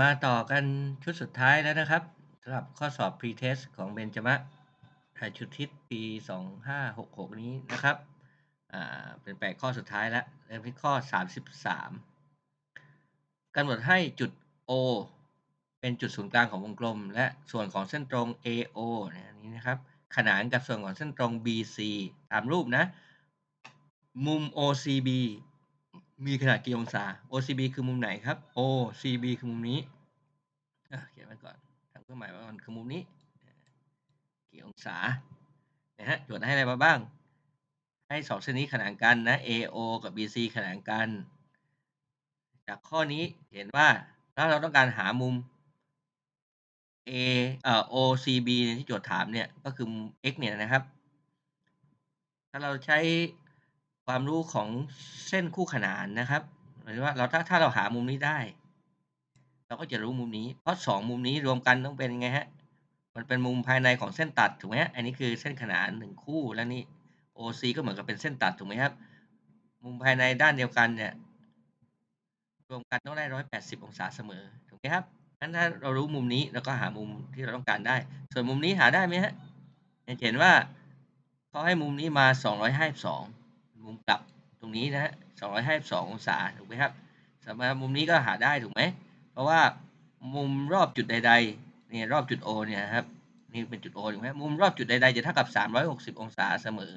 มาต่อกันชุดสุดท้ายแล้วนะครับสำหรับข้อสอบ pre-test ของเบนจมะไทยชุดทิศปี 2566 นี้นะครับ อ่า เป็นแปดข้อสุดท้ายแล้วเริ่มที่ข้อ 33กำหนดให้จุด O เป็นจุดศูนย์กลางของวงกลม และส่วนของเส้นตรง AO นี่ยอันนี้นะครับ ขนานกับส่วนของเส้นตรง BC ตามรูปนะ มุม OCB มีขนาดกี่องศา OCB คือมุมไหนครับ OCB คือมุมนี้เขียนไว้ก่อนทำเครื่องหมายไว้ก่อนคือมุมนี้ กี่องศานะฮะโจทย์ให้อะไรมาบ้าง ให้สองเส้นนี้ขนานกันนะ AO กับ BC ขนานกัน จากข้อนี้เห็นว่าถ้าเราต้องการหามุม A เอ่อ OCB เนี่ยที่โจทย์ถามเนี่ยก็คือมุม x เนี่ยนะครับ ถ้าเราใช้ ความรู้ของเส้นคู่ขนานนะครับหมายว่าเราถ้าถ้าเราหามุมนี้ได้ เราก็จะรู้มุมนี้ เพราะสองมุมนี้รวมกันต้องเป็นไงฮะมันเป็นมุมภายในของเส้นตัดถูกไหมฮะอันนี้คือเส้นขนานหนึ่งคู่แล้วนี่ OC ก็เหมือนกับเป็นเส้นตัดถูกไหมครับ มุมภายในด้านเดียวกันเนี่ยรวมกันต้องได้ร้อยแปดสิบองศาเสมอถูกไหมครับงั้นถ้าเรารู้มุมนี้เราก็หามุมที่เราต้องการได้ ส่วนมุมนี้หาได้ไหมฮะเห็นว่าเขาให้มุมนี้มาสองร้อยห้าสอง มุมกลับตรงนี้นะฮะสองร้องศาถูกไหมครับสำหรับมุมนี้ก็หาได้ถูกไหม เพราะว่ามุมรอบจุดใดๆเนี่ยรอบจุด O เนี่ยครับนี่เป็นจุด O ถูกไหมมุมรอบจุดใดๆจะเท่ากับ 360 องศาเสมอ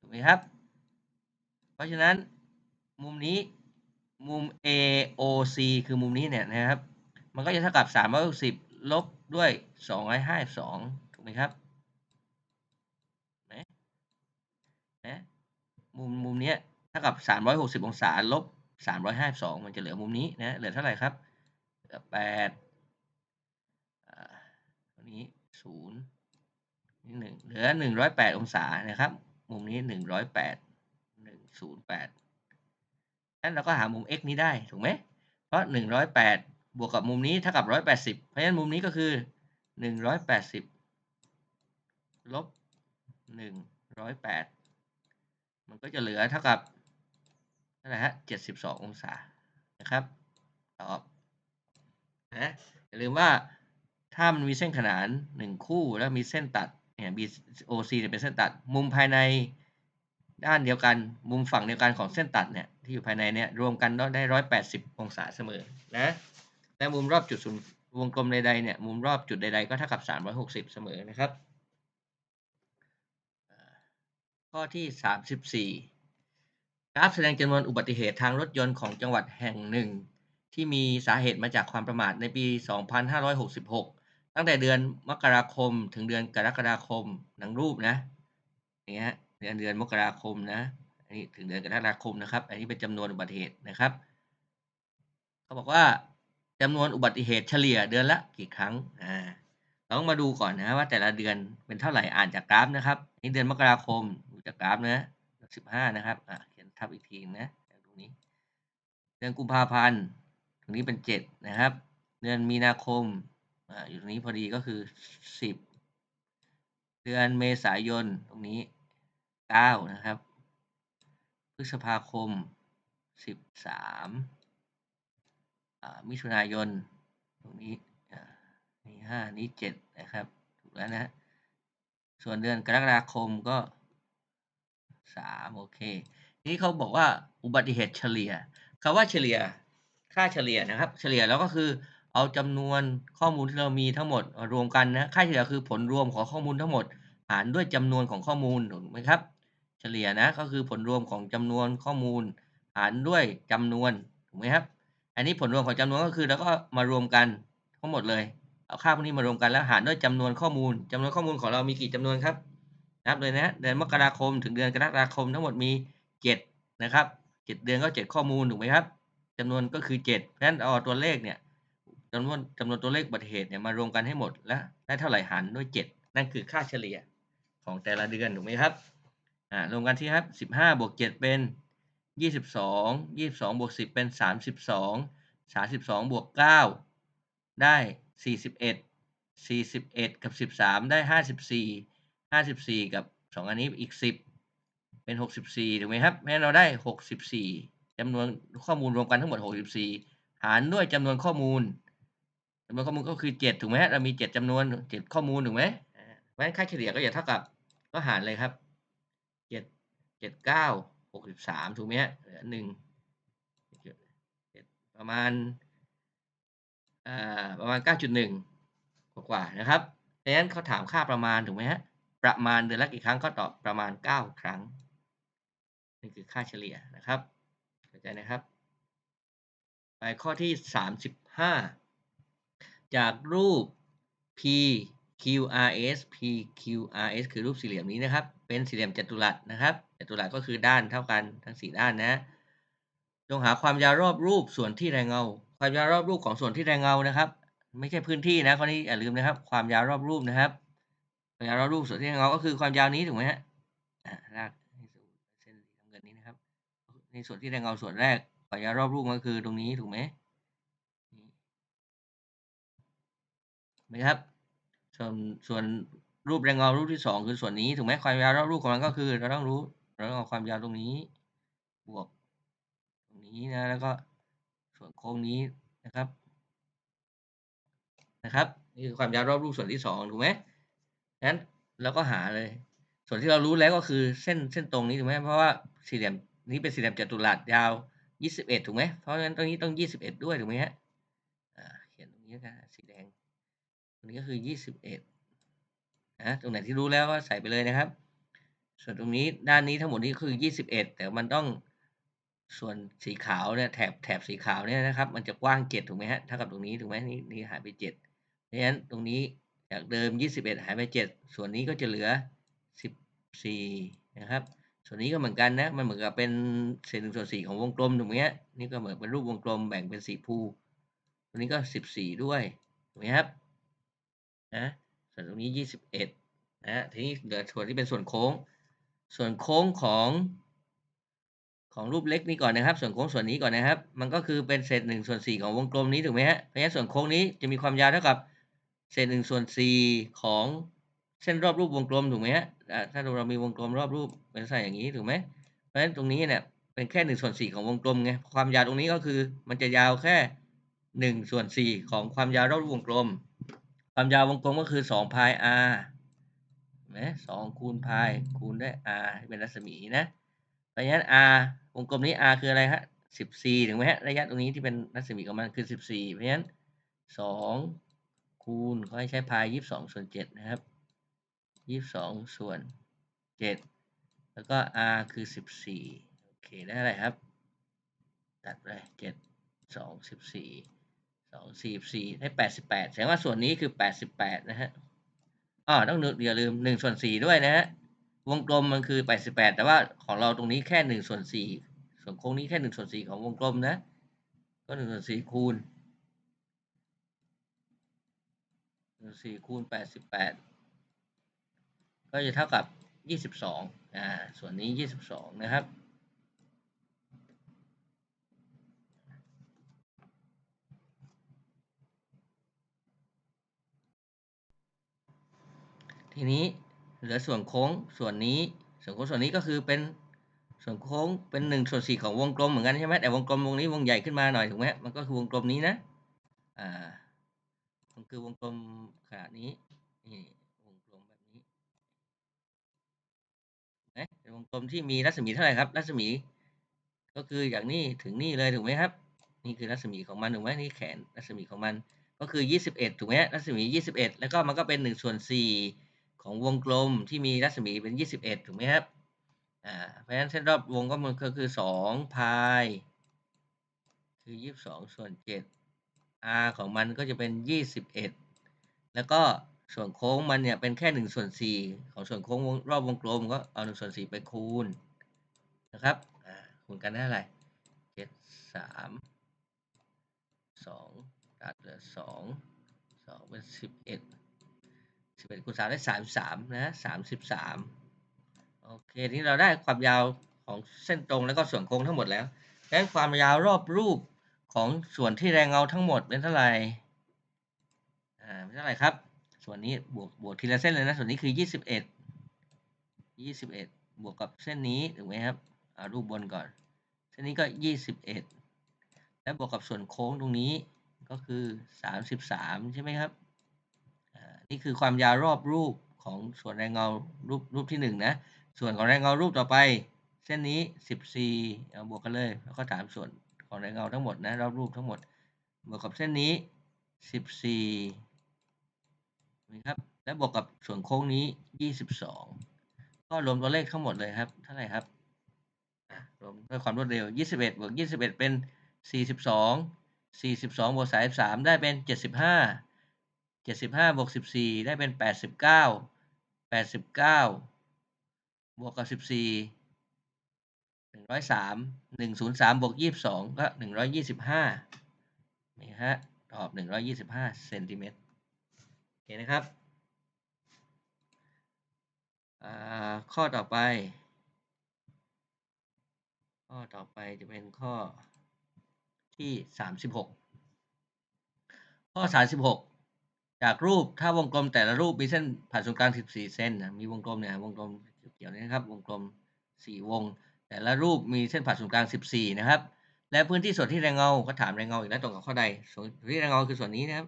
ถูกไหมครับ เพราะฉะนั้นมุมนี้มุม AOC คือมุมนี้เนี่ยนะครับ มันก็จะเท่ากับ 360 ลบด้วย 252 ถูกไหมครับนะนะ มุมมุมนี้เท่ากับ 360 องศาลบ 352 มันจะเหลือมุมนี้นะเหลือเท่าไหร่ครับเหลือ8ตัวนี้0นี่หนึ่งเหลือ 108 องศานะครับ มุมนี้ 108 108นั้นเราก็หามุม x นี้ได้ถูกไหมเพราะ 108 บวกกับมุมนี้เท่ากับ 180 เพราะฉะนั้นมุมนี้ก็คือ 180 ลบ 108 มันก็จะเหลือเท่ากับเท่าไหร่ฮะ72องศานะครับตอบนะอย่าลืมว่าถ้ามันมีเส้นขนาน1คู่แล้วมีเส้นตัดเนี่ย BOC เนี่ยเป็นเส้นตัดมุมภายในด้านเดียวกันมุมฝั่งเดียวกันของเส้นตัดเนี่ยที่อยู่ภายในเนี่ยรวมกันได้180องศาเสมอนะและมุมรอบจุดศูนย์วงกลมใดๆเนี่ยมุมรอบจุดใดๆก็เท่ากับ 360 เสมอนะครับ ข้อที่ 34 กราฟแสดงจำนวนอุบัติเหตุทางรถยนต์ของจังหวัดแห่งหนึ่ง ที่มีสาเหตุมาจากความประมาทในปี 2566 ตั้งแต่เดือนมกราคมถึงเดือนกรกฎาคมหนังรูปนะอย่างเงี้ยเดือนเดือนมกราคมนะอันนี้ถึงเดือนกรกฎาคมนะครับ อันนี้เป็นจำนวนอุบัติเหตุนะครับเขาบอกว่าจำนวนอุบัติเหตุเฉลี่ยเดือนละกี่ครั้งอ่าเราต้องมาดูก่อนนะว่าแต่ละเดือนเป็นเท่าไหร่อ่านจากกราฟนะครับนี่เดือนมกราคม จากกราฟนะสิบห้านะครับอ่าเขียนทับอีกทีนะตรงนี้ เดือนกุมภาพันธ์ตรงนี้เป็นเจ็ดนะครับ เดือนมีนาคมอ่าอยู่ตรงนี้พอดีก็คือสิบเดือนเมษายนตรงนี้เก้านะครับ พฤษภาคมสิบสามมิถุนายนตรงนี้นี่ห้านี้เจ็ดนะครับ ถูกแล้วนะ ส่วนเดือนกรกฎาคมก็ สามโอเค นี้เขาบอกว่าอุบัติเหตุเฉลี่ยคาว่าเฉลี่ย ค่าเฉลี่ยนะครับ เฉลี่ยแล้วก็คือเอาจำนวนข้อมูลที่เรามีทั้งหมดรวมกันนะ ค่าเฉลี่ยคือผลรวมของข้อมูลทั้งหมด หารด้วยจำนวนของข้อมูลถูกไหมครับ เฉลี่ยนะก็คือผลรวมของจำนวนข้อมูล หารด้วยจำนวนถูกไหมครับ อันนี้ผลรวมของจำนวนก็คือแล้วก็มารวมกันทั้งหมดเลย เอาค่าพวกนี้มารวมกันแล้วหารด้วยจำนวนข้อมูลจำนวนข้อมูลของเรามีกี่จำนวนครับ นับเลยนะเดือนมกราคมถึงเดือนกรกฎาคมทั้งหมดมีเจ็ดนะครับเจ็ดเดือนก็เจ็ดข้อมูลถูกไหมครับจำนวนก็คือเจ็ดเพราะฉะนั้นเอาตัวเลขเนี่ยจำนวนจำนวนตัวเลขอุบัติเหตุเนี่ยมารวมกันให้หมดแล้วได้เท่าไหร่หารด้วยเจ็ดนั่นคือค่าเฉลี่ยของแต่ละเดือนถูกไหมครับอ่ารวมกันที่ครับสิบห้าบวกเจ็ดเป็นยี่สิบสองยี่สิบสองบวกสิบเป็นสามสิบสองสามสิบสองบวกเก้าได้สี่สิบเอ็ดสี่สิบเอ็ดกับสิบสามได้ห้าสิบสี่ ห้าสิบสี่กับสองอันนี้อีกสิบเป็นหกสิบสี่ถูกไหมครับแม้เราได้หกสิบสี่จำนวนข้อมูลรวมกันทั้งหมดหกสิบสี่หารด้วยจำนวนข้อมูลจำนวนข้อมูลก็คือเจ็ดถูกไหมเรามีเจ็ดจำนวนเจ็ดข้อมูลถูกไหมอ่าเพราะฉะนั้นค่าเฉลี่ยก็จะเท่ากับก็หารเลยครับเจ็ดเจ็ดเก้าหกสิบสามถูกไหมฮะเหลือหนึ่งเจ็ดประมาณอ่าประมาณเก้าจุดหนึ่งกว่าๆนะครับดังนั้นเขาถามค่าประมาณถูกไหมฮะ ประมาณเดือนละกี่ครั้งก็ตอบประมาณเก้าครั้ง นี่คือค่าเฉลี่ยนะครับเข้าใจนะครับ ไปข้อที่สามสิบห้าจากรูป P QRS P QRS คือรูปสี่เหลี่ยมนี้นะครับ เป็นสี่เหลี่ยมจัตุรัสนะครับ จัตุรัสก็คือด้านเท่ากันทั้งสี่ด้านนะ จงหาความยาวรอบรูปส่วนที่แรงเงา ความยาวรอบรูปของส่วนที่แรงเงานะครับ ไม่ใช่พื้นที่นะข้อนี้อย่าลืมนะครับ ความยาวรอบรูปนะครับ ความยาวรอบรูปส่วนที่แรงเงาก็คือความยาวนี้ถูกไหมฮะอ่าลากให้สู่เส้นสีน้ำเงินนี้นะครับ ในส่วนที่แรงเงาส่วนแรกความยาวรอบรูปก็คือตรงนี้ถูกไหมไหมครับ ส่วนส่วนรูปแรงเงารูปที่สองคือส่วนนี้ถูกไหมความยาวรอบรูปของมันก็คือ เราต้องรู้เราต้องเอาความยาวตรงนี้บวกตรงนี้นะแล้วก็ส่วนโค้งนี้นะครับนะครับนี่คือความยาวรอบรูปส่วนที่สองถูกไหม งั้นเราก็หาเลย ส่วนที่เรารู้แล้วก็คือเส้นเส้นตรงนี้ถูกไหมเพราะว่าสี่เหลี่ยมนี้เป็นสี่เหลี่ยมจัตุรัสยาวยี่สิบเอ็ดถูกไหมเพราะฉะนั้นตรงนี้ต้องยี่สิบเอ็ดด้วยถูกไหมฮะเขียนตรงนี้กันสีแดงตรงนี้ก็คือยี่สิบเอ็ดนะตรงไหนที่รู้แล้วก็ใส่ไปเลยนะครับ ส่วนตรงนี้ด้านนี้ทั้งหมดนี้คือยี่สิบเอ็ดแต่มันต้องส่วนสีขาวเนี่ยแถบแถบสีขาวเนี่ยนะครับ มันจะกว้างเจ็ดถูกไหมฮะเท่ากับตรงนี้ถูกไหมนี่นี่หายไปเจ็ดเพราะฉะนั้นตรงนี้ จากเดิมยี่สิบเอ็ดหายไปเจ็ดส่วนนี้ก็จะเหลือสิบสี่นะครับ ส่วนนี้ก็เหมือนกันนะ มันเหมือนกับเป็นเศษหนึ่งส่วนสี่ของวงกลมถูกไหมฮะนี่ก็เหมือนเป็นรูปวงกลมแบ่งเป็นสี่ภูตรงนี้ก็สิบสี่ด้วยถูกไหมครับนะส่วนตรงนี้ยี่สิบเอ็ดนะทีนี้เหลือส่วนที่เป็นส่วนโค้ง ส่วนโค้งของของรูปเล็กนี้ก่อนนะครับ ส่วนโค้งส่วนนี้ก่อนนะครับ มันก็คือเป็นเศษหนึ่งส่วนสี่ของวงกลมนี้ถูกไหมฮะเพราะฉะนั้นส่วนโค้งนี้จะมีความยาวเท่ากับ เศษหนึ่งส่วนสี่ของเส้นรอบรูปวงกลมถูกไหมฮะอ่าถ้าเรามีวงกลมรอบรูปเป็นลักษณะอย่างนี้ถูกไหมเพราะฉะนั้นตรงนี้เนี่ยเป็นแค่หนึ่งส่วนสี่ของวงกลมไงความยาวตรงนี้ก็คือ มันจะยาวแค่หนึ่งส่วนสี่ของความยาวรอบรูปวงกลม ความยาววงกลมก็คือสองพาย r นไหมสองคูณพายคูณด้วย r ที่เป็นรัศมีนะเพราะฉะนั้น r วงกลมนี้ r คืออะไรฮะสิบสี่ถึงไหมฮะระยะตรงนี้ที่เป็นรัศมีของมันคือสิบสี่เพราะฉะนั้นสอง คูณเขาให้ใช้พายยี่สิบสองส่วนเจ็ดนะครับยี่สิบสองส่วนเจ็ดแล้วก็ r คือสิบสี่โอเคได้อะไรครับ ตัดไปเจ็ดสองสิบสี่สองสี่สี่ได้แปดสิบแปดแสดงว่าส่วนนี้คือแปดสิบแปดนะฮะอ๋อต้องนึกอย่าลืมหนึ่งส่วนสี่ด้วยนะฮะวงกลมมันคือแปดสิบแปดแต่ว่าของเราตรงนี้แค่หนึ่งส่วนสี่ส่วนโค้งนี้แค่หนึ่งส่วนสี่ของวงกลมนะ ก็หนึ่งส่วนสี่คูณหนึ่ง สี่คูณแปดสิบแปดก็จะเท่ากับยี่สิบสองอ่าส่วนนี้ยี่สิบสองนะครับทีนี้เหลือส่วนโค้งส่วนนี้ ส่วนโค้งส่วนนี้ก็คือเป็นส่วนโค้งเป็นหนึ่งส่วนสี่ของวงกลมเหมือนกันใช่ไหมแต่วงกลมวงนี้วงใหญ่ขึ้นมาหน่อยถูกไหมมันก็คือวงกลมนี้นะอ่า มันคือวงกลมขนาดนี้นี่วงกลมแบบนี้เห็นไหมเป็นวงกลมที่มีรัศมีเท่าไหร่ครับ รัศมี ก็คืออย่างนี้ถึงนี่เลยถูกไหมครับ นี่คือรัศมีของมันถูกไหมนี่แขนรัศมีของมัน ก็คือยี่สิบเอ็ดถูกไหมรัศมียี่สิบเอ็ดแล้วก็มันก็เป็นหนึ่งส่วนสี่ของวงกลมที่มีรัศมีเป็นยี่สิบเอ็ดถูกไหมครับอ่าเพราะฉะนั้นเส้นรอบวงก็มันก็คือสองพายคือยี่สิบสองส่วนเจ็ด r ของมันก็จะเป็นยี่สิบเอ็ดแล้วก็ส่วนโค้งมันเนี่ยเป็นแค่หนึ่งส่วนสี่ของส่วนโค้งรอบวงกลมก็เอาหนึ่งส่วนสี่ไปคูณนะครับคูณกันได้เท่าไหร่เจ็ดสามสองตัดเหลือสองสองเป็นสิบเอ็ดสิบเอ็ดคูณสามได้สามสามนะสามสิบสามโอเค ทีนี้เราได้ความยาวของเส้นตรงแล้วก็ส่วนโค้งทั้งหมดแล้วดังนั้นความยาวรอบรูป ของส่วนที่แรงเงาทั้งหมดเป็นเท่าไหร่อ่าเป็นเท่าไหร่ครับ ส่วนนี้บวกบวกทีละเส้นเลยนะ ส่วนนี้คือยี่สิบเอ็ดยี่สิบเอ็ดบวกกับเส้นนี้ถูกไหมครับเอารูปบนก่อน เส้นนี้ก็ยี่สิบเอ็ดแล้วบวกกับส่วนโค้งตรงนี้ก็คือสามสิบสามใช่ไหมครับอ่านี่คือความยาวรอบรูปของส่วนแรงเงารูปรูปที่หนึ่งนะ ส่วนของแรงเงารูปต่อไป เส้นนี้สิบสี่เอาบวกกันเลย แล้วก็ถามส่วน ของแรงเงาทั้งหมดนะรอบรูปทั้งหมดบวกกับเส้นนี้สิบสี่นะครับและบวกกับส่วนโค้งนี้ยี่สิบสองก็รวมตัวเลขทั้งหมดเลยครับเท่าไหร่ครับรวมด้วยความรวดเร็วยี่สิบวกยี่สิบเป็นสี่สิบวกสามสิบสามได้เป็นเจ็ดสิบวกสิบสี่ได้เป็นแปดสิบวกกับสิบสี่ หนึ่งร้อยสามหนึ่งศูนย์สามบวกยี่สิบสองก็หนึ่งร้อยยี่สิบห้านี่ฮะตอบ125เซนติเมตรโอเคนะครับข้อต่อไป ข้อต่อไปจะเป็นข้อที่36ข้อ36จากรูปถ้าวงกลมแต่ละรูปมีเส้นผ่านศูนย์กลาง 14 เส้นนะมีวงกลมเนี่ยวงกลมเกี่ยวนี้นะครับ วงกลม 4 วง แต่ละรูปมีเส้นผ่าศูนย์กลาง 14 นะครับ และพื้นที่ส่วนที่แรงเงาก็ถามแรงเงาอีกแล้วตรงกับข้อใด ส่วนที่แรงเงาคือส่วนนี้นะครับ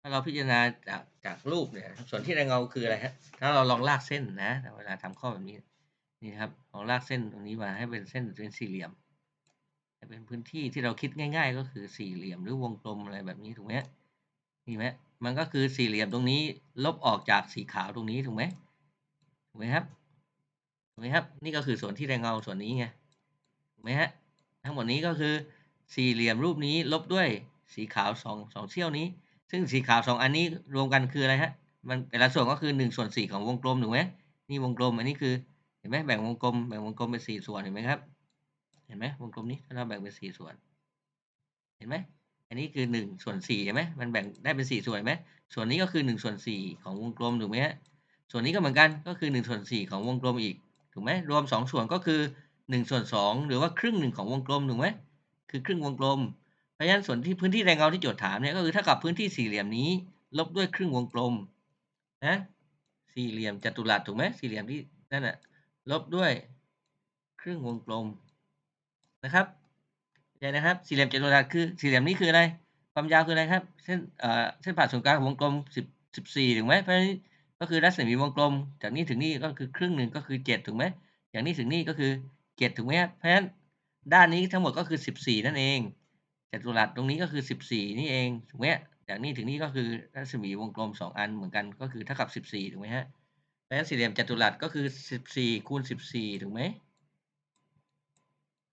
ถ้าเราพิจารณาจากจากรูปเนี่ยส่วนที่แรงเงาคืออะไรฮะถ้าเราลองลากเส้นนะเวลาทำข้อแบบนี้นี่ครับลองลากเส้นตรงนี้มาให้เป็นเส้นเป็นสี่เหลี่ยมเป็นพื้นที่ที่เราคิดง่าย ๆ ก็คือสี่เหลี่ยมหรือวงกลมอะไรแบบนี้ถูกไหมนี่ไหม มันก็คือสี่เหลี่ยมตรงนี้ ลบออกจากสีขาวตรงนี้ถูกไหมถูกไหมครับถูกไหมครับ นี่ก็คือส่วนที่แรงเงาส่วนนี้ไงถูกไหมฮะทั้งหมดนี้ก็คือสี่เหลี่ยมรูปนี้ลบด้วยสีขาวสองสองเสี้ยวนี้ ซึ่งสีขาวสองอันนี้รวมกันคืออะไรฮะมันแต่ละส่วนก็คือหนึ่งส่วนสี่ของวงกลมถูกไหมนี่วงกลม อันนี้คือเห็นไหมแบ่งวงกลมแบ่งวงกลมเป็นสี่ส่วนเห็นไหมครับ เห็นไหมวงกลมนี้ถ้าเราแบ่งเป็นสี่ส่วน เห็นไหม อันนี้คือหนึ่งส่วนสี่เห็นไหมมันแบ่งได้เป็นสี่ส่วนไหมส่วนนี้ก็คือหนึ่งส่วนสี่ของวงกลมถูกไหมฮะส่วนนี้ก็เหมือนกันก็คือ1ส่วน4ของวงกลมอีกถูกไหมรวม2ส่วนก็คือ1ส่วน2หรือว่าครึ่งหนึ่งของวงกลมถูกไหมคือครึ่งวงกลมเพราะฉะนั้นส่วนที่พื้นที่แรงเงาที่โจทย์ถามเนี่ยก็คือเท่ากับพื้นที่สี่เหลี่ยมนี้ ลบด้วยครึ่งวงกลมนะสี่เหลี่ยมจัตุรัสถูกไหมสี่เหลี่ยมที่นั่นน่ะลบด้วยครึ่งวงกลมนะครับ ใจนะครับสี่เหลี่ยมจัตุรัสคือสี่เหลี่ยมนี้คืออะไร ความยาวคืออะไรครับ เส้นเอ่อเส้นผ่าศูนย์กลางของวงกลมสิบสิบสี่ถูกไหมเพราะฉะนั้นก็คือรัศมีวงกลม จากนี้ถึงนี่ก็คือครึ่งหนึ่งก็คือเจ็ดถูกไหมจากนี้ถึงนี่ก็คือเจ็ดถูกไหมครับเพราะฉะนั้นด้านนี้ทั้งหมดก็คือสิบสี่นั่นเองจัตุรัสตรงนี้ก็คือสิบสี่นี่เองถูกไหมจากนี้ถึงนี่ก็คือรัศมีวงกลมสองอันเหมือนกันก็คือเท่ากับสิบสี่ถูกไหมฮะเพราะฉะนั้นสี่เหลี่ยมจัตุรัสก็คือสิบสี่คูณสิบสี่ถูกไหม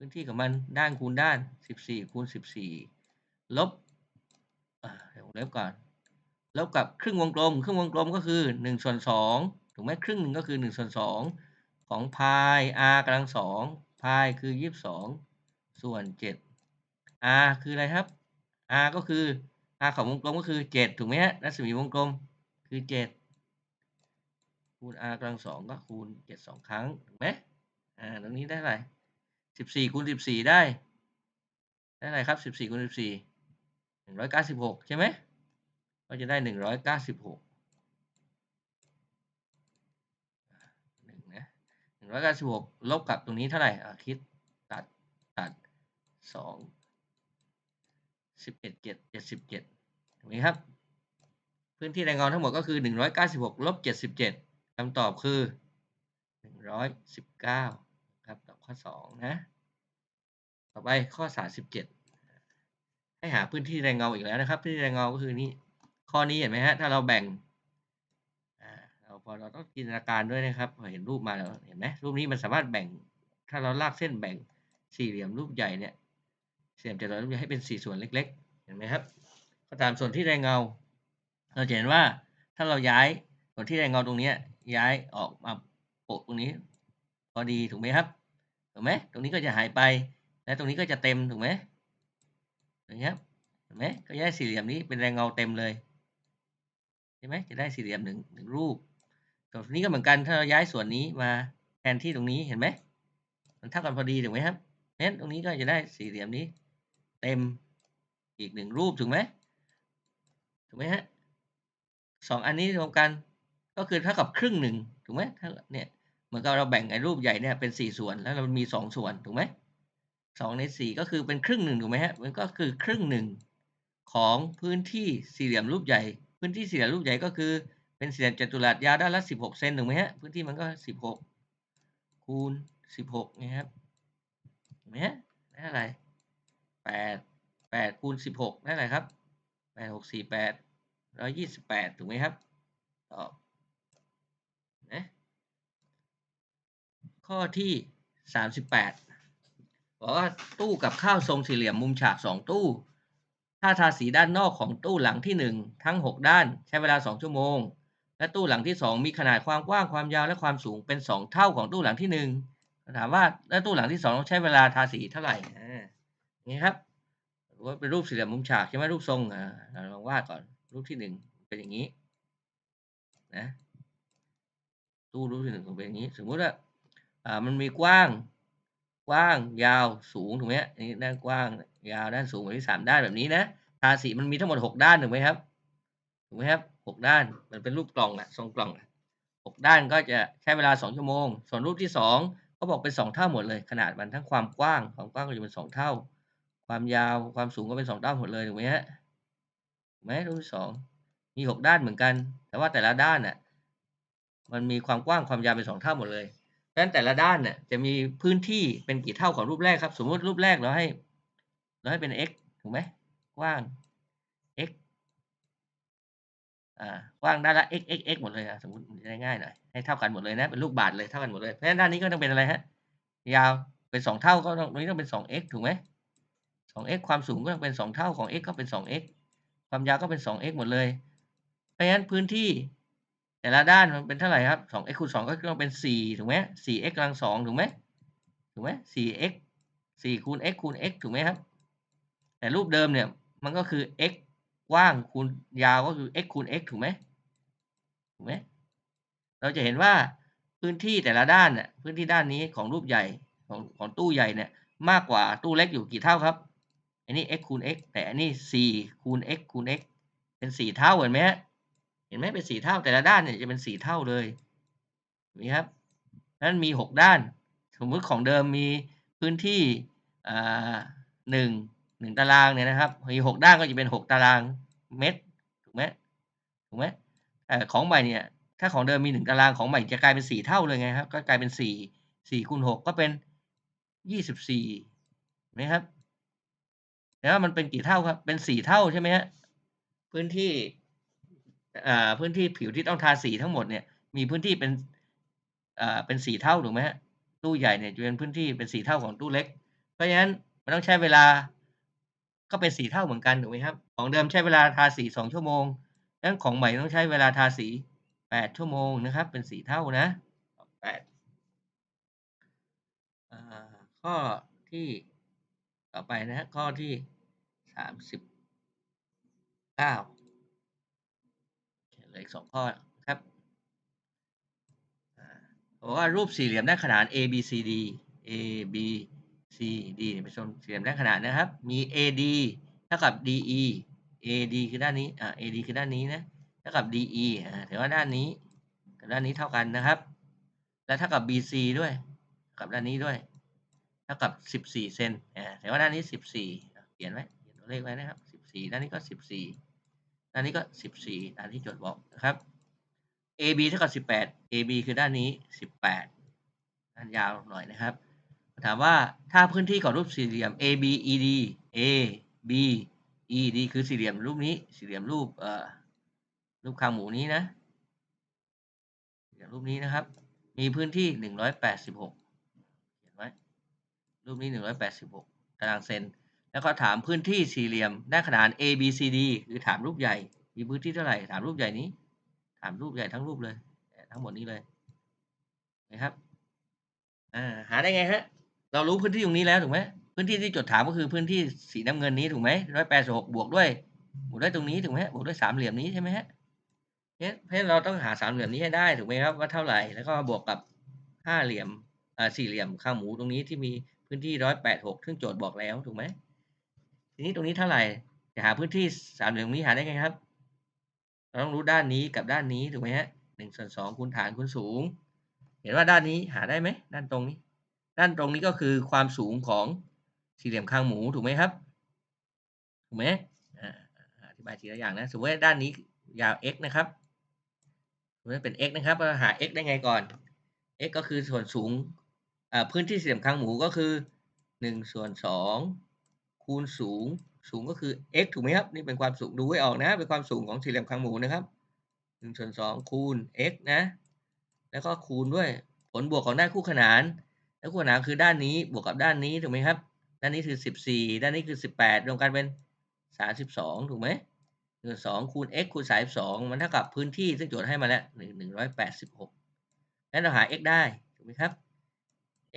พื้นที่ของมันด้านคูณด้านสิบสี่คูณสิบสี่ลบเดี๋ยวเล็บก่อน ลบกับครึ่งวงกลม ครึ่งวงกลมก็คือหนึ่งส่วนสองถูกไหมครึ่งหนึ่งก็คือหนึ่งส่วนสองของพาย r กำลังสองพายคือยี่สิบสองส่วนเจ็ด r คืออะไรครับ r ก็คือ r ของวงกลมก็คือเจ็ดถูกไหมฮะรัศมีวงกลมคือเจ็ดคูณ r กำลังสองก็คูณเจ็ดสองครั้ง ถูกไหมอ่าตรงนี้ได้อะไร สิบสี่คูณสิบสี่ได้ ได้อะไรครับสิบสี่คูณสิบสี่หนึ่งร้อยเก้าสิบหกใช่ไหมก็จะได้หนึ่งร้อยเก้าสิบหกหนึ่งนะหนึ่งร้อยเก้าสิบหกลบกับตรงนี้เท่าไหร่อะคิดตัดตัดสองสิบเอ็ดเจ็ดเจ็ดสิบเจ็ดถูกไหมครับ พื้นที่แรงงานทั้งหมดก็คือหนึ่งร้อยเก้าสิบหกลบเจ็ดสิบเจ็ดคำตอบคือหนึ่งร้อยสิบเก้าครับตอบข้อสองนะ ต่อไปข้อสามสิบเจ็ดให้หาพื้นที่แรงเงาอีกแล้วนะครับ พื้นที่แรงเงาก็คือนี่ข้อนี้เห็นไหมฮะถ้าเราแบ่งเราพอเราต้องจินตนาการด้วยนะครับพอเห็นรูปมาแล้วเห็นไหมรูปนี้มันสามารถแบ่ง ถ้าเราลากเส้นแบ่งสี่เหลี่ยมรูปใหญ่เนี่ยสี่เหลี่ยมจัตุรัสให้เป็นสี่ส่วนเล็ก ๆ เห็นไหมครับก็ตามส่วนที่แรงเงา เราเห็นว่าถ้าเราย้ายส่วนที่แรงเงาตรงนี้ย้ายออกมาโปะตรงนี้ พอดีถูกไหมครับถูกไหมตรงนี้ก็จะหายไป และตรงนี้ก็จะเต็มถูกไหมอย่างเงี้ยเห็นไหมก็ย้ายสี่เหลี่ยมนี้เป็นแรงเงาเต็มเลยใช่ไหมจะได้สี่เหลี่ยมหนึ่งหนึ่งรูปส่วนนี้ก็เหมือนกันถ้าเราย้ายส่วนนี้มาแทนที่ตรงนี้เห็นไหมมันเท่ากันพอดีถูกไหมครับเน้นตรงนี้ก็จะได้สี่เหลี่ยมนี้ เต็มอีกหนึ่งรูปถูกไหมถูกไหมฮะสองอันนี้รวมกันก็คือเท่ากับครึ่งหนึ่งถูกไหมถ้าเนี่ยเหมือนกับเราแบ่งไอ้รูปใหญ่เนี่ยเป็นสี่ส่วนแล้วเรามีสองส่วนถูกไหม สองในสี่ก็คือเป็นครึ่งหนึ่งถูกไหมฮะมันก็คือครึ่งหนึ่งของพื้นที่สี่เหลี่ยมรูปใหญ่ พื้นที่สี่เหลี่ยมรูปใหญ่ก็คือเป็นสี่เหลี่ยมจัตุรัสยาวด้านละสิบหกเซนถูกไหมฮะพื้นที่มันก็สิบหกคูณสิบหกนะครับเห็นไหมฮะได้เท่าไรแปดแปดคูณสิบหกได้เท่าไหร่ครับแปดหกสี่แปดร้อยยี่สิบแปดถูกไหมครับตอบนะข้อที่สามสิบแปด บอกว่าตู้กับข้าวทรงสี่เหลี่ยมมุมฉากสองตู้ถ้าทาสีด้านนอกของตู้หลังที่หนึ่งทั้งหกด้านใช้เวลาสองชั่วโมง และตู้หลังที่สองมีขนาดความกว้างความยาวและความสูงเป็นสองเท่าของตู้หลังที่หนึ่งถามว่าแล้วตู้หลังที่สองต้องใช้เวลาทาสีเท่าไหร่อย่างนี้ครับว่าเป็นรูปสี่เหลี่ยมมุมฉากใช่ไหมรูปทรงอ่าเราลองวาดก่อนรูปที่หนึ่งเป็นอย่างนี้นะตู้รูปที่หนึ่งเป็นอย่างนี้ สมมุติว่าอ่ามันมีกว้าง ว้างยาวสูงถูกไหมอันนี้ด้านกว้างยาวด้านสูงแบบนี้สามด้านแบบนี้นะทาสีมันมีทั้งหมดหกด้านถูกไหมครับถูกไหมครับหกด้านมันเป็นรูปกล่องอะทรงกล่องอะหกด้านก็จะใช้เวลาสองชั่วโมง ส่วนรูปที่สองเขาบอกเป็นสองเท่าหมดเลย ขนาดมันทั้งความกว้างความกว้างก็จะเป็นสองเท่า ความยาวความสูงก็เป็นสองเท่าหมดเลยถูกไหมฮะถูกไหมรูปที่สองมีหกด้านเหมือนกัน แต่ว่าแต่ละด้านน่ะมันมีความกว้างความยาวเป็นสองเท่าหมดเลย ดังนั้นแต่ละด้านเนี่ยจะมีพื้นที่เป็นกี่เท่าของรูปแรกครับ สมมุติรูปแรกเราให้เราให้เป็น x ถูกไหมกว้าง x อ่ากว้างด้านละ x x x หมดเลยอะสมมติง่ายๆหน่อยให้เท่ากันหมดเลยนะเป็นลูกบาศก์เลยเท่ากันหมดเลยเพราะฉะนั้นด้านนี้ก็ต้องเป็นอะไรฮะยาวเป็นสองเท่าก็ต้องตรงนี้ต้องเป็นสอง x ถูกไหมสอง x ความสูงก็ต้องเป็นสองเท่าของ x ก็เป็นสอง x ความยาวก็เป็นสอง x หมดเลย เพราะฉะนั้นพื้นที่ แต่ละด้านมันเป็นเท่าไหร่ครับสอง x คูณสองก็ต้องเป็นสี่ถูกไหมสี่ x กำลังสองถูกไหมถูกไหมสี่ x สี่คูณ x คูณ x ถูกไหมครับ แต่รูปเดิมเนี่ยมันก็คือ x กว้างคูณยาวก็คือ x คูณ x ถูกไหมถูกไหมเราจะเห็นว่าพื้นที่แต่ละด้านเนี่ยพื้นที่ด้านนี้ของรูปใหญ่ของของตู้ใหญ่เนี่ยมากกว่าตู้เล็กอยู่กี่เท่าครับ อันนี้ x คูณ x แต่อันนี้สี่คูณ x คูณ x เป็นสี่เท่าเห็นไหม เห็นไหมเป็นสี่เท่าแต่ละด้านเนี่ยจะเป็นสี่เท่าเลยนี่ครับนั้นมีหกด้าน สมมติของเดิมมีพื้นที่อ่าหนึ่งหนึ่งตารางเนี่ยนะครับมีหกด้านก็จะเป็นหกตารางเมตรถูกไหมถูกไหมแต่ของใหม่เนี่ยถ้าของเดิมมีหนึ่งตารางของใหม่จะกลายเป็นสี่เท่าเลยไงครับ ก็กลายเป็นสี่สี่คูณหกก็เป็นยี่สิบสี่นะครับแล้วมันเป็นกี่เท่าครับ เป็นสี่เท่าใช่ไหมฮะพื้นที่ พื้นที่ผิวที่ต้องทาสีทั้งหมดเนี่ยมีพื้นที่เป็นอ่าเป็นสี่เท่าถูกไหมฮะตู้ใหญ่เนี่ยจะเป็นพื้นที่เป็นสี่เท่าของตู้เล็ก เพราะฉะนั้นมันต้องใช้เวลาก็เป็นสี่เท่าเหมือนกันถูกไหมครับ ของเดิมใช้เวลาทาสีสองชั่วโมงดังนั้นของใหม่ต้องใช้เวลาทาสีแปดชั่วโมงนะครับ เป็นสี่เท่านะแปดอ่าข้อที่ต่อไปนะฮะข้อที่สามสิบเก้า เหลืออีกสองข้อครับบอกว่ารูปสี่เหลี่ยมด้านขนาน A B C D A B C D เป็นสี่เหลี่ยมด้านขนานนะครับ มี AD เท่ากับ DE AD คือด้านนี้อ่า AD คือด้านนี้นะเท่ากับ DE อ่าถือว่าด้านนี้กับด้านนี้เท่ากันนะครับ และเท่ากับ BC ด้วยกับด้านนี้ด้วย เท่ากับสิบสี่เซนอ่าถือว่าด้านนี้สิบสี่เขียนไว้เขียนตัวเลขไว้นะครับสิบสี่ด้านนี้ก็สิบสี่ ด้านนี้ก็สิบสี่ตามที่โจทย์บอกนะครับ AB เท่ากับสิบแปด AB คือด้านนี้สิบแปดด้านยาวหน่อยนะครับ ถามว่าถ้าพื้นที่ของรูปสี่เหลี่ยม ABED AB ED คือสี่เหลี่ยมรูปนี้ สี่เหลี่ยมรูปเอ่อรูปคางหมูนี้นะสี่เหลี่ยมรูปนี้นะครับ มีพื้นที่หนึ่งร้อยแปดสิบหกเขียนไว้รูปนี้หนึ่งร้อยแปดสิบหกตารางเซน แล้วก็ถามพื้นที่สี่เหลี่ยมด้านขนาน ABCD คือถามรูปใหญ่ มีพื้นที่เท่าไหร่ ถามรูปใหญ่นี้ ถามรูปใหญ่ทั้งรูปเลย ทั้งหมดนี้เลยนะครับอหาได้ไงฮะ เรารู้พื้นที่ตรงนี้แล้วถูกไหมพื้นที่ที่จดถามก็คือพื้นที่สีน้ำเงินนี้ถูกไหมร้อยแปดสิบหกบวกด้วยบวกด้วยตรงนี้ถูกไหมบวกด้วยสามเหลี่ยมนี้ใช่ไหมฮะเนี่ยเพราะเราต้องหาสามเหลี่ยมนี้ให้ได้ถูกไหมครับว่าเท่าไหร่แล้วก็บวกกับห้าเหลี่ยมอ่าสี่เหลี่ยมข้างหมูตรงนี้ที่มีพื้นที่ร้อยแปดหกซึ่งโจทย์บอกแล้วถูกไหม ทีนี้ตรงนี้เท่าไหร่จะหาพื้นที่สามเหลี่ยมนี้หาได้ไงครับ เราต้องรู้ด้านนี้กับด้านนี้ถูกไหมฮะหนึ่งส่วนสองคูณฐานคูณสูง เห็นว่าด้านนี้หาได้ไหมด้านตรงนี้ ด้านตรงนี้ก็คือความสูงของสี่เหลี่ยมคางหมูถูกไหมครับถูกไหมอธิบายทีละอย่างนะสมมติว่าด้านนี้ยาว x นะครับสมมติเป็น x นะครับเราหา x ได้ไงก่อน x ก็คือส่วนสูงอ่าพื้นที่สี่เหลี่ยมคางหมูก็คือหนึ่งส่วนสอง คูณสูง สูงก็คือ x ถูกไหมครับ นี่เป็นความสูง ดูไว้ออกนะ เป็นความสูงของสี่เหลี่ยมคางหมูนะครับหนึ่งส่วนสองคูณ x นะ แล้วก็คูณด้วยผลบวกของด้านคู่ขนาน แล้วคู่ขนานคือด้านนี้บวกกับด้านนี้ถูกไหมครับ ด้านนี้คือ 14 ด้านนี้คือ 18 รวมกันเป็น 32 ถูกไหมหนึ่งสองคูณ x คูณ32มันเท่ากับพื้นที่ซึ่งโจทย์ให้มาแล้ว186งั้นเราหา x ได้ถูกไหมครับ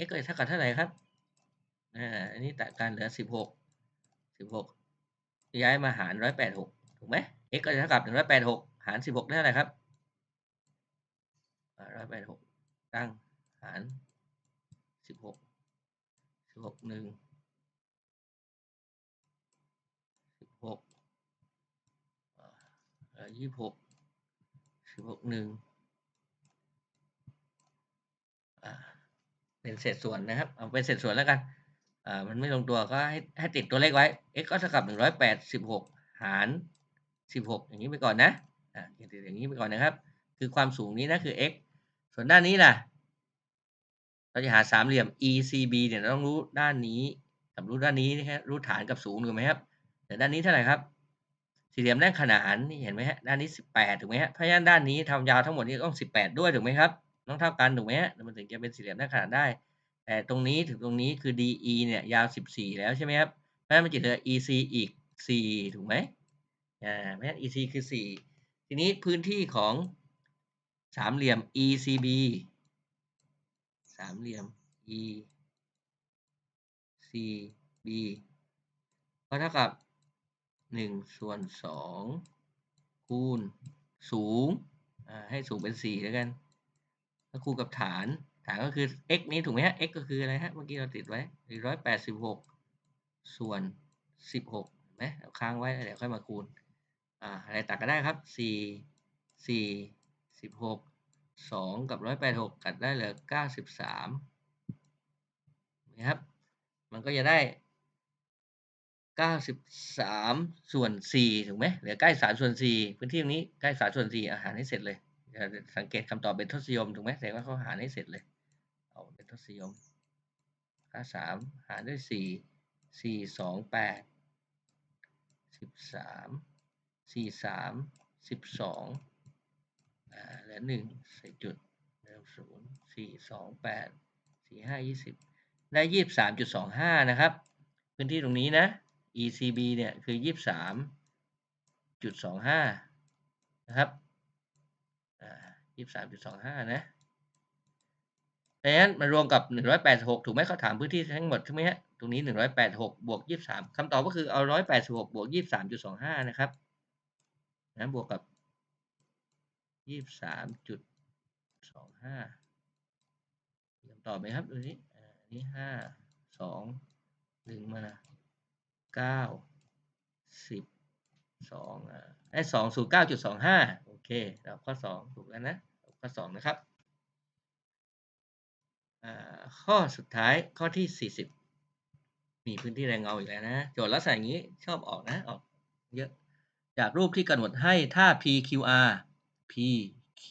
x ก็จะเท่ากับเท่าไหร่ครับอ่าอันนี้ตัดกันเหลือ16 16 ย้ายมาหาร 186 ถูกไหม x ก็จะเท่ากับ 186 หาร 16 ได้เท่าไหร่ครับร้อยแปดหกตั้งหารสิบหกสิบหกหนึ่งสิบหกยี่สิบหกสิบหกหนึ่งเป็นเศษส่วนนะครับ เอาเป็นเศษส่วนแล้วกัน อ่ามันไม่ลงตัวก็ให้ให้ติดตัวเลขไว้ x ก็เท่ากับหนึ่งร้อยแปดสิบหกหารสิบหกอย่างนี้ไปก่อนนะอ่าติดอย่างนี้ไปก่อนนะครับ คือความสูงนี้นะคือ x ส่วนด้านนี้ล่ะ เราจะหาสามเหลี่ยม ECB เนี่ยเราต้องรู้ด้านนี้กับรู้ด้านนี้นะครับรู้ฐานกับสูงถูกไหมครับแต่ด้านนี้เท่าไหร่ครับสี่เหลี่ยมด้านขนานนี่เห็นไหมฮะด้านนี้สิบแปดถูกไหมฮะเพราะฉะนั้นด้านนี้ทำยาวทั้งหมดนี้ต้องสิบแปดด้วยถูกไหมครับต้องเท่ากันถูกไหมฮะมันถึงจะเป็นสี่เหลี่ยมด้านขนานได้ แต่ตรงนี้ถึงตรงนี้คือ DE เนี่ยยาวสิบสี่แล้วใช่ไหมครับเพราะฉะนั้นมันจะเหลือ EC อีกสี่ถูกไหมอ่าเพราะฉะนั้น EC คือสี่ทีนี้พื้นที่ของสามเหลี่ยม ECB สามเหลี่ยม ECB ก็เท่ากับหนึ่งส่วนสองคูณสูงให้สูงเป็นสี่แล้วกัน แล้วคูณกับฐาน ฐานก็คือ x นี้ถูกไหมฮะ x ก็คืออะไรฮะ เมื่อกี้เราติดไว้ร้อยแปดสิบหกส่วนสิบหกไหมค้างไว้เดี๋ยวค่อยมาคูณ อ่า อะไรตัดก็ได้ครับสี่สี่สิบหกสองกับร้อยแปดหกกัดได้เหลือเก้าสิบสามนะครับ มันก็จะได้เก้าสิบสามส่วนสี่ถูกไหมเหลือใกล้สามส่วนสี่พื้นที่ตรงนี้ใกล้สามส่วนสี่อาหารให้เสร็จเลยสังเกตคำตอบเป็นทศนิยมถูกไหมแสดงว่าเขาหารให้เสร็จเลย เอาเป็นทศนิยมค่าสามหารด้วยสี่สี่สองแปดสิบสามสี่สามสิบสองเหลือหนึ่งใส่จุดเริ่มศูนย์สี่สองแปดสี่ห้ายี่สิบได้ยี่สิบสามจุดสองห้านะครับ พื้นที่ตรงนี้นะ ECB เนี่ยคือยี่สิบสามจุดสองห้านะครับยี่สิบสามจุดสองห้านะ เพราะฉะนั้นมันรวมกับ 186 ถูกไหมเขาถามพื้นที่ทั้งหมดใช่ไหมฮะ ตรงนี้ 186 บวก 23 คำตอบก็คือเอา 186 บวก 23.25 นะครับ นะบวกกับ 23.25คำตอบไหมครับ ดูนี้อันนี้ 5 2 1มา 9 10 2ได้2 0 9.25 โอเคตอบข้อ 2 ถูกแล้วนะ ข้อ 2 นะครับ ข้อสุดท้ายข้อที่สี่สิบมีพื้นที่แรงเงาอีกแล้วนะ โจทย์ลักษณะอย่างนี้ชอบออกนะออกเยอะ จากรูปที่กำหนดให้ถ้า PQR P Q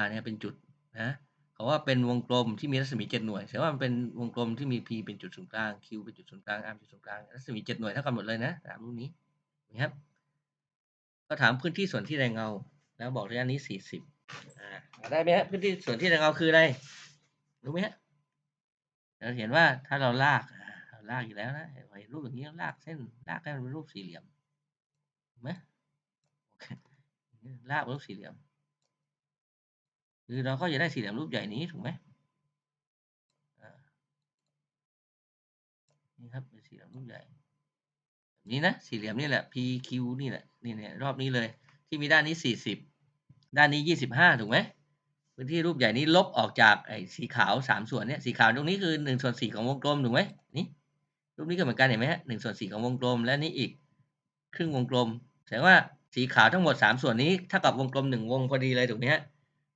R เนี่ยเป็นจุดนะเขาว่าเป็นวงกลมที่มีรัศมีเจ็ดหน่วยแสดงว่ามันเป็นวงกลมที่มี P เป็นจุดศูนย์กลาง Q เป็นจุดศูนย์กลาง R เป็นจุดศูนย์กลางรัศมีเจ็ดหน่วยเท่ากันหมดเลยนะตามรูปนี้นะครับก็ถามพื้นที่ส่วนที่แรงเงา แล้วบอกระยะนี้สี่สิบอ่าได้ไหมฮะพื้นที่ส่วนที่แรงเงาคืออะไร รู้ไหมฮะเราเห็นว่าถ้าเราลากเราลากอยู่แล้วนะเห็นรูปอย่างนี้ลากเส้นลากให้มันเป็นรูปสี่เหลี่ยมเห็นไหมลากรูปสี่เหลี่ยมคือเราก็จะได้สี่เหลี่ยมรูปใหญ่นี้ถูกไหมนี่ครับเป็นสี่เหลี่ยมรูปใหญ่แบบนี้นะสี่เหลี่ยมนี่แหละ PQ นี่แหละนี่เนี่ยรอบนี้เลย ที่มีด้านนี้สี่สิบด้านนี้ยี่สิบห้าถูกไหม พื้นที่รูปใหญ่นี้ลบออกจากไอ้สีขาวสามส่วนเนี่ยสีขาวตรงนี้คือหนึ่งส่วนสี่ของวงกลมถูกไหมนี่รูปนี้ก็เหมือนกันเห็นไหมฮะหนึ่งส่วนสี่ของวงกลม และนี่อีกครึ่งวงกลมแสดงว่าสีขาวทั้งหมดสามส่วนนี้เท่ากับวงกลมหนึ่งวงพอดีเลยถูกไหมฮะ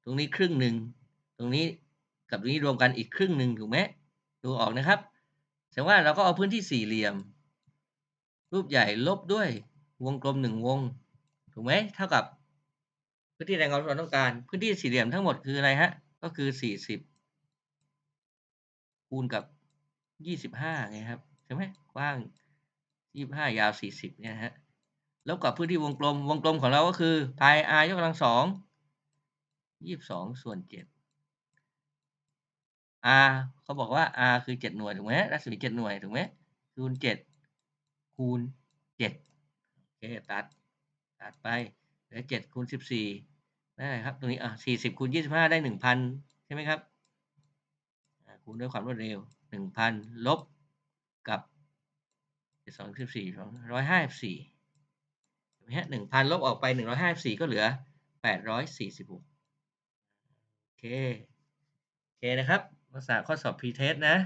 ตรงนี้ครึ่งหนึ่งตรงนี้กับตรงนี้รวมกันอีกครึ่งหนึ่งถูกไหมดูออกนะครับแสดงว่าเราก็เอาพื้นที่สี่เหลี่ยม รูปใหญ่ลบด้วยวงกลมหนึ่งวงถูกไหมเท่ากับ พื้นที่แรงงานที่เราต้องการ พื้นที่สี่เหลี่ยมทั้งหมดคืออะไรฮะ ก็คือสี่สิบคูณกับยี่สิบห้าไงครับใช่ไหมกว้างยี่สิบห้ายาวสี่สิบเนี่ยฮะแล้วกับพื้นที่วงกลมวงกลมของเราก็คือพาย r ยกกำลังสองยี่สิบสองส่วนเจ็ด r เขาบอกว่า r คือเจ็ดหน่วยถูกไหมรัศมีเจ็ดหน่วยถูกไหมคูณเจ็ดคูณเจ็ดโอเคตัดตัดไป เหลือเจ็ดคูณสิบสี่ได้ครับตรงนี้อะสี่สิบคูณยี่สิบห้าได้หนึ่งพันใช่ไหมครับคูณด้วยความรวดเร็วหนึ่งพันลบกับเจ็ดสองสิบสี่สองร้อยห้าสิบสี่เห็นไหมฮะหนึ่งพันลบออกไปหนึ่งร้อยห้าสิบสี่ก็เหลือแปดร้อยสี่สิบหกโอเคโอเคนะครับภาษาข้อสอบ pre-test นะ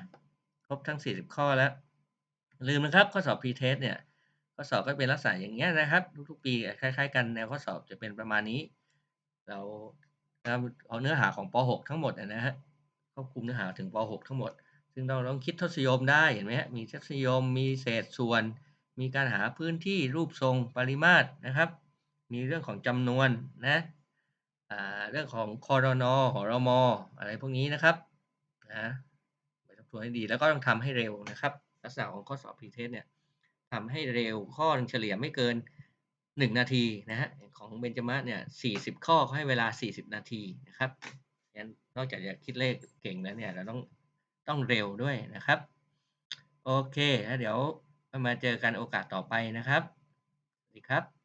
ครบทั้ง 40 ข้อแล้ว ลืมนะครับ ข้อสอบ pre-test เนี่ย ข้อสอบก็เป็นลักษณะอย่างเงี้ยนะครับ ทุกๆปีคล้ายๆ กันแนวข้อสอบจะเป็นประมาณนี้ เราเอาเนื้อหาของป .6 ทั้งหมดนะฮะครอบคลุมเนื้อหาถึงป .6 ทั้งหมด ซึ่งเราต้องคิดทศนิยมได้เห็นไหมฮะมีทศนิยมมีเศษส่วน มีการหาพื้นที่รูปทรงปริมาตรนะครับ มีเรื่องของจำนวนนะเรื่องของคอรนอหอรมออะไรพวกนี้นะครับนะไปทบทวนให้ดีแล้วก็ต้องทำให้เร็วนะครับ ลักษณะของข้อสอบ pre-test เนี่ย ทำให้เร็วข้อนึงเฉลี่ยไม่เกิน 1 นาทีนะฮะของเบนจามะเนี่ย40 ข้อเขาให้เวลา 40 นาทีนะครับงั้นนอกจากจะคิดเลขเก่งแล้วเนี่ยเราต้องต้องเร็วด้วยนะครับ โอเคแล้วเดี๋ยวมาเจอกันโอกาสต่อไปนะครับ สวัสดีครับ